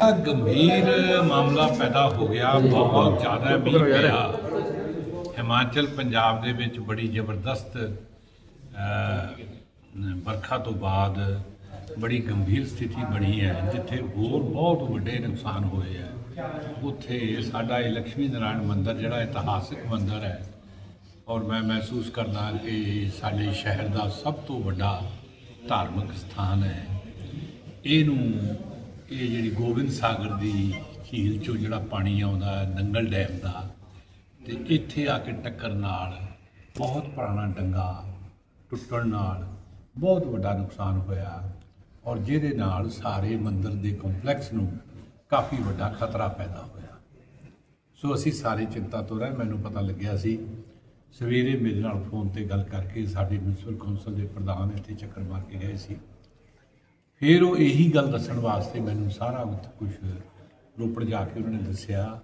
ਗੰਭੀਰ ਮਾਮਲਾ ਪੈਦਾ ਹੋ ਗਿਆ, ਬਹੁਤ ਜ਼ਿਆਦਾ ਮੀਂਹ ਪਿਆ। ਹਿਮਾਚਲ ਪੰਜਾਬ ਦੇ ਵਿੱਚ ਬੜੀ ਜ਼ਬਰਦਸਤ ਵਰਖਾ ਤੋਂ ਬਾਅਦ ਬੜੀ ਗੰਭੀਰ ਸਥਿਤੀ ਬਣੀ ਹੈ, ਜਿੱਥੇ ਹੋਰ ਬਹੁਤ ਵੱਡੇ ਨੁਕਸਾਨ ਹੋਏ ਹੈ। ਉੱਥੇ ਸਾਡਾ ਇਹ ਲక్ష్ਮੀ ਨਾਰਾਇਣ ਮੰਦਿਰ, ਜਿਹੜਾ ਇਤਿਹਾਸਿਕ ਮੰਦਿਰ ਹੈ, ਔਰ ਮੈਂ ਮਹਿਸੂਸ ਕਰਦਾ ਕਿ ਸਾਡੇ ਸ਼ਹਿਰ ਦਾ ਸਭ ਤੋਂ ਵੱਡਾ ਧਾਰਮਿਕ ਸਥਾਨ ਹੈ। ਇਹਨੂੰ ਇਹ ਜਿਹੜੀ ਗੋਬਿੰਦ ਸਾਗਰ ਦੀ ਝੀਲ ਚੋਂ ਜਿਹੜਾ ਪਾਣੀ ਆਉਂਦਾ ਹੈ, ਨੰਗਲ ਡੈਮ ਦਾ, ਤੇ ਇੱਥੇ ਆ ਕੇ ਟੱਕਰ ਨਾਲ ਬਹੁਤ ਪੁਰਾਣਾ ਡੰਗਾ ਟੁੱਟਣ ਨਾਲ ਬਹੁਤ ਵੱਡਾ ਨੁਕਸਾਨ ਹੋਇਆ ਔਰ ਜਿਹਦੇ ਨਾਲ ਸਾਰੇ ਮੰਦਰ ਦੇ ਕੰਪਲੈਕਸ ਨੂੰ ਕਾਫੀ ਵੱਡਾ ਖਤਰਾ ਪੈਦਾ ਹੋਇਆ। ਸੋ ਅਸੀਂ ਸਾਰੇ ਚਿੰਤਾ ਤੋਂ ਰਹੇ, ਮੈਨੂੰ ਪਤਾ ਲੱਗਿਆ ਸੀ, ਸਵੇਰੇ ਮੇਰੇ ਨਾਲ ਫੋਨ ਤੇ ਗੱਲ ਕਰਕੇ ਸਾਡੇ ਮਿਊਨਿਸਪਲ ਕੌਂਸਲ ਦੇ ਪ੍ਰਧਾਨ ਇੱਥੇ ਚੱਕਰ ਮਾਰ ਕੇ ਗਏ ਸੀ। ਫਿਰ ਉਹ ਇਹੀ ਗੱਲ ਦੱਸਣ ਵਾਸਤੇ ਮੈਨੂੰ ਸਾਰਾ ਉੱਥੇ ਕੁਝ ਰੋਪੜ ਜਾ ਕੇ ਉਹਨਾਂ ਨੇ ਦੱਸਿਆ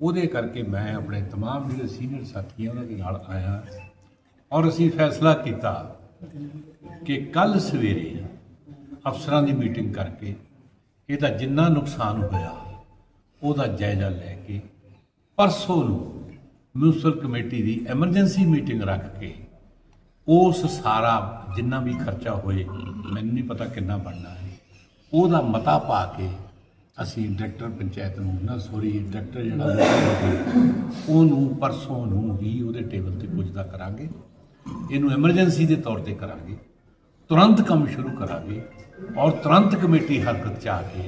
ਉਹਦੇ ਕਰਕੇ ਮੈਂ ਆਪਣੇ तमाम ਜਿਹੜੇ ਸੀਨੀਅਰ ਸਾਥੀ ਆ ਉਹਨਾਂ ਦੇ ਨਾਲ ਆਇਆ ਔਰ ਅਸੀਂ ਫੈਸਲਾ ਕੀਤਾ ਕਿ ਕੱਲ ਸਵੇਰੇ ਅਫਸਰਾਂ ਦੀ ਮੀਟਿੰਗ ਕਰਕੇ ਇਹਦਾ ਜਿੰਨਾ ਨੁਕਸਾਨ ਹੋਇਆ ਉਹਦਾ ਜਾਇਜ਼ਾ ਲੈ ਕੇ ਪਰਸੋਂ ਨੂੰ ਮਿਊਨਿਸਪਲ ਕਮੇਟੀ ਦੀ ਐਮਰਜੈਂਸੀ ਮੀਟਿੰਗ ਰੱਖ ਕੇ ਉਸ ਸਾਰਾ ਜਿੰਨਾ ਵੀ ਖਰਚਾ ਹੋਏ, ਮੈਨੂੰ ਨਹੀਂ ਪਤਾ ਕਿੰਨਾ ਬਣਨਾ ਹੈ। ਉਹਦਾ ਮਤਾ ਪਾ ਕੇ ਅਸੀਂ ਡਾਇਰੈਕਟਰ ਪੰਚਾਇਤ ਨੂੰ, ਨਾ ਸੋਰੀ ਡਾਇਰੈਕਟਰ ਜਿਹੜਾ ਉਹਨੂੰ ਪਰਸੋਂ ਨੂੰ ਹੀ ਉਹਦੇ ਟੇਬਲ ਤੇ ਪੁੱਜਦਾ ਕਰਾਂਗੇ। ਇਹਨੂੰ ਐਮਰਜੈਂਸੀ ਦੇ ਤੌਰ ਤੇ ਕਰਾਂਗੇ। ਤੁਰੰਤ ਕੰਮ ਸ਼ੁਰੂ ਕਰਾਂਗੇ ਔਰ ਤੁਰੰਤ ਕਮੇਟੀ ਹਰਕਤ ਚ ਆ ਕੇ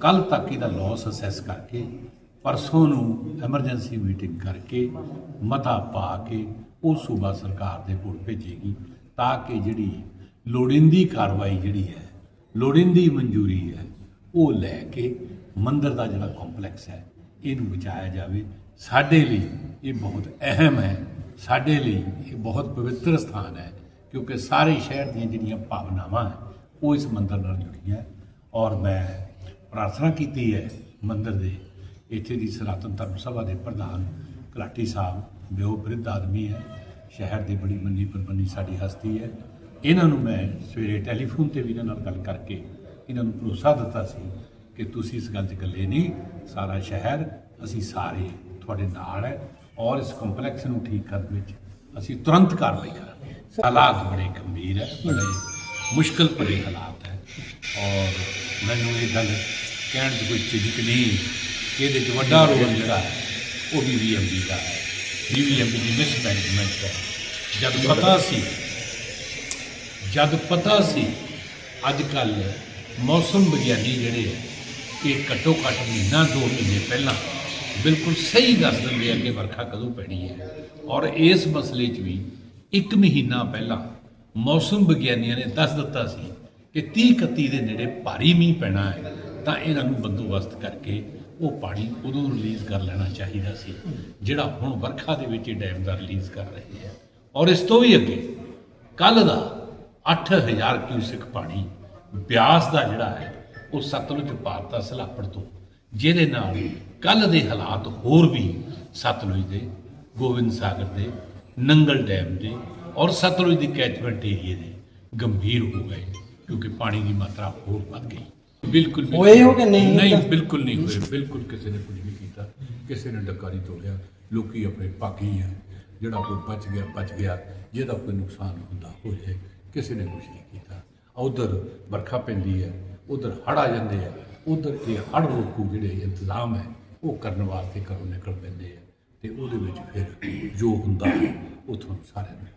ਕੱਲ ਤੱਕ ਇਹਦਾ ਲਾਸ ਅਸੈਸ ਕਰਕੇ ਪਰਸੋਂ ਨੂੰ ਐਮਰਜੈਂਸੀ ਮੀਟਿੰਗ ਕਰਕੇ ਮਤਾ ਪਾ ਕੇ ਉਹ ਸੂਬਾ ਸਰਕਾਰ ਦੇ ਕੋਲ ਭੇਜੇਗੀ ਤਾਂ ਕਿ ਜਿਹੜੀ ਲੋੜੀਂਦੀ ਕਾਰਵਾਈ ਜਿਹੜੀ ਹੈ, ਲੋੜੀਂਦੀ ਮਨਜ਼ੂਰੀ ਹੈ, ਉਹ ਲੈ ਕੇ ਮੰਦਰ ਦਾ ਜਿਹੜਾ ਕੰਪਲੈਕਸ ਹੈ, ਇਹਨੂੰ ਬਚਾਇਆ ਜਾਵੇ। ਸਾਡੇ ਲਈ ਇਹ ਬਹੁਤ ਅਹਿਮ ਹੈ। ਸਾਡੇ ਲਈ ਇਹ ਬਹੁਤ ਪਵਿੱਤਰ ਸਥਾਨ ਹੈ, ਕਿਉਂਕਿ ਸਾਰੇ ਸ਼ਹਿਰ ਦੀਆਂ ਜਿਹੜੀਆਂ ਭਾਵਨਾਵਾਂ ਹੈ, ਉਹ ਇਸ ਮੰਦਰ ਨਾਲ ਜੁੜੀਆਂ ਔਰ ਮੈਂ ਪ੍ਰਾਰਥਨਾ ਕੀਤੀ ਹੈ ਮੰਦਰ ਦੇ ਇੱਥੇ ਦੀ ਸਨਾਤਨ ਧਰਮ ਸਭਾ ਦੇ ਪ੍ਰਧਾਨ ਕਲਾਟੀ ਸਾਹਿਬ ਜੋ ਬ੍ਰਿਧ ਆਦਮੀ ਹੈ, ਸ਼ਹਿਰ ਦੀ ਬੜੀ ਮੰਨੀ ਪਰਮੰਨੀ ਸਾਡੀ ਹਸਤੀ ਹੈ। ਇਹਨਾਂ ਨੂੰ ਮੈਂ ਸਵੇਰੇ ਟੈਲੀਫੋਨ ਤੇ ਵੀ ਇਹਨਾਂ ਨਾਲ ਗੱਲ ਕਰਕੇ ਇਹਨਾਂ ਨੂੰ ਭਰੋਸਾ ਦਿੱਤਾ ਸੀ ਕਿ ਤੁਸੀਂ ਇਸ ਗੱਲ 'ਚ ਇਕੱਲੇ ਨਹੀਂ, ਸਾਰਾ ਸ਼ਹਿਰ, ਅਸੀਂ ਸਾਰੇ ਤੁਹਾਡੇ ਨਾਲ ਹੈ ਔਰ ਇਸ ਕੰਪਲੈਕਸ ਨੂੰ ਠੀਕ ਕਰਨ ਵਿੱਚ ਅਸੀਂ ਤੁਰੰਤ ਕਾਰਵਾਈ ਕਰਾਂਗੇ। ਹਾਲਾਤ ਬੜੇ ਗੰਭੀਰ ਹੈ, ਬੜੇ ਮੁਸ਼ਕਲ ਭਰੇ ਹਾਲਾਤ ਹੈ ਔਰ ਮੈਨੂੰ ਇਹ ਗੱਲ ਕਹਿਣ 'ਚ ਕੋਈ ਝਿਜਕ ਨਹੀਂ ਕਿ ਇਹਦੇ 'ਚ ਵੱਡਾ ਰੋਲ ਜਿਹੜਾ ਹੈ, ਉਹ ਬੀਬੀਐਮਬੀ ਦਾ ਹੈ। ਬੀਬੀਐਮਬੀ ਦੀ ਮਿਸਮੈਨੇਜਮੈਂਟ ਹੈ ਜਦ ਪਤਾ ਸੀ, ਜਦ ਪਤਾ ਸੀ ਅੱਜ ਕੱਲ ਮੌਸਮ ਵਿਗਿਆਨੀ ਜਿਹੜੇ ਹੈ ਇਹ ਘੱਟੋ ਘੱਟ ਮਹੀਨਾ, ਦੋ ਮਹੀਨੇ ਪਹਿਲਾਂ ਬਿਲਕੁਲ ਸਹੀ ਦੱਸ ਦਿੰਦੇ ਆ ਕਿ ਵਰਖਾ ਕਦੋਂ ਪੈਣੀ ਹੈ। ਔਰ ਇਸ ਮਸਲੇ 'ਚ ਵੀ ਇੱਕ ਮਹੀਨਾ ਪਹਿਲਾਂ ਮੌਸਮ ਵਿਗਿਆਨੀਆਂ ਨੇ ਦੱਸ ਦਿੱਤਾ ਸੀ ਕਿ 30 31 ਦੇ ਨੇੜੇ ਭਾਰੀ ਮੀਂਹ ਪੈਣਾ ਹੈ, ਤਾਂ ਇਹਨਾਂ ਨੂੰ ਬੰਦੋਬਸਤ ਕਰਕੇ ਉਹ ਪਾਣੀ ਉਦੋਂ ਰਿਲੀਜ਼ ਕਰ ਲੈਣਾ ਚਾਹੀਦਾ ਸੀ, ਜਿਹੜਾ ਹੁਣ ਵਰਖਾ ਦੇ ਵਿੱਚ ਇਹ ਡੈਮ ਦਾ ਰਿਲੀਜ਼ ਕਰ ਰਹੇ ਹੈ। ਔਰ ਇਸ ਤੋਂ ਵੀ ਅੱਗੇ, ਕੱਲ ਦਾ 8000 ਕਿਊਸਿਕ ਪਾਣੀ ਬਿਆਸ ਦਾ ਜਿਹੜਾ ਹੈ, ਉਹ ਸਤਲੁਜ ਪਾਰਤਾ ਸਲਾਪੜ ਤੋਂ, ਜਿਹਦੇ ਨਾਲ ਕੱਲ ਦੇ ਹਾਲਾਤ ਹੋਰ ਵੀ ਸਤਲੁਜ ਦੇ, ਗੋਬਿੰਦ ਸਾਗਰ ਦੇ, ਨੰਗਲ ਡੈਮ ਦੇ ਔਰ ਸਤਲੁਜ ਦੀ ਕੈਚਮੈਂਟ ਏਰੀਏ ਦੇ ਗੰਭੀਰ ਹੋ ਗਏ, ਕਿਉਂਕਿ ਪਾਣੀ ਦੀ ਮਾਤਰਾ ਹੋਰ ਵੱਧ ਗਈ। ਬਿਲਕੁਲ ਬਿਲਕੁਲ। ਹੋਏ ਹੋ ਕਿ ਨਹੀਂ? ਨਹੀਂ ਬਿਲਕੁਲ ਨਹੀਂ ਹੋਏ। ਬਿਲਕੁਲ ਕਿਸੇ ਨੇ ਕੁਝ ਨਹੀਂ ਕੀਤਾ। ਕਿਸੇ ਨੇ ਡੱਕਾ ਨਹੀਂ ਤੋੜਿਆ। ਲੋਕੀ ਆਪਣੇ ਪਾਕੀ ਹੈ। ਜਿਹੜਾ ਕੋਈ ਬਚ ਗਿਆ ਬਚ ਗਿਆ। ਜਿਹਦਾ ਕੋਈ ਨੁਕਸਾਨ ਹੁੰਦਾ ਹੋ ਜਾਏ। ਕਿਸੇ ਨੇ ਕੁਝ ਨਹੀਂ ਕੀਤਾ। ਉਧਰ ਵਰਖਾ ਪੈਂਦੀ ਹੈ। ਉਧਰ ਹੜ ਆ ਜਾਂਦੇ ਆ ਉਧਰ ਇਹ ਹੜ ਰੋਕੂ ਜਿਹੜੇ ਇੰਤਜ਼ਾਮ ਹੈ ਉਹ ਕਰਨ ਵਾਸਤੇ ਘਰੋਂ ਨਿਕਲ ਪੈਂਦੇ ਆ ਤੇ ਉਹਦੇ ਵਿੱਚ ਫਿਰ ਜੋ ਹੁੰਦਾ ਹੈ ਉਹ ਤੁਹਾਨੂੰ ਸਾਰਿਆਂ ਨੂੰ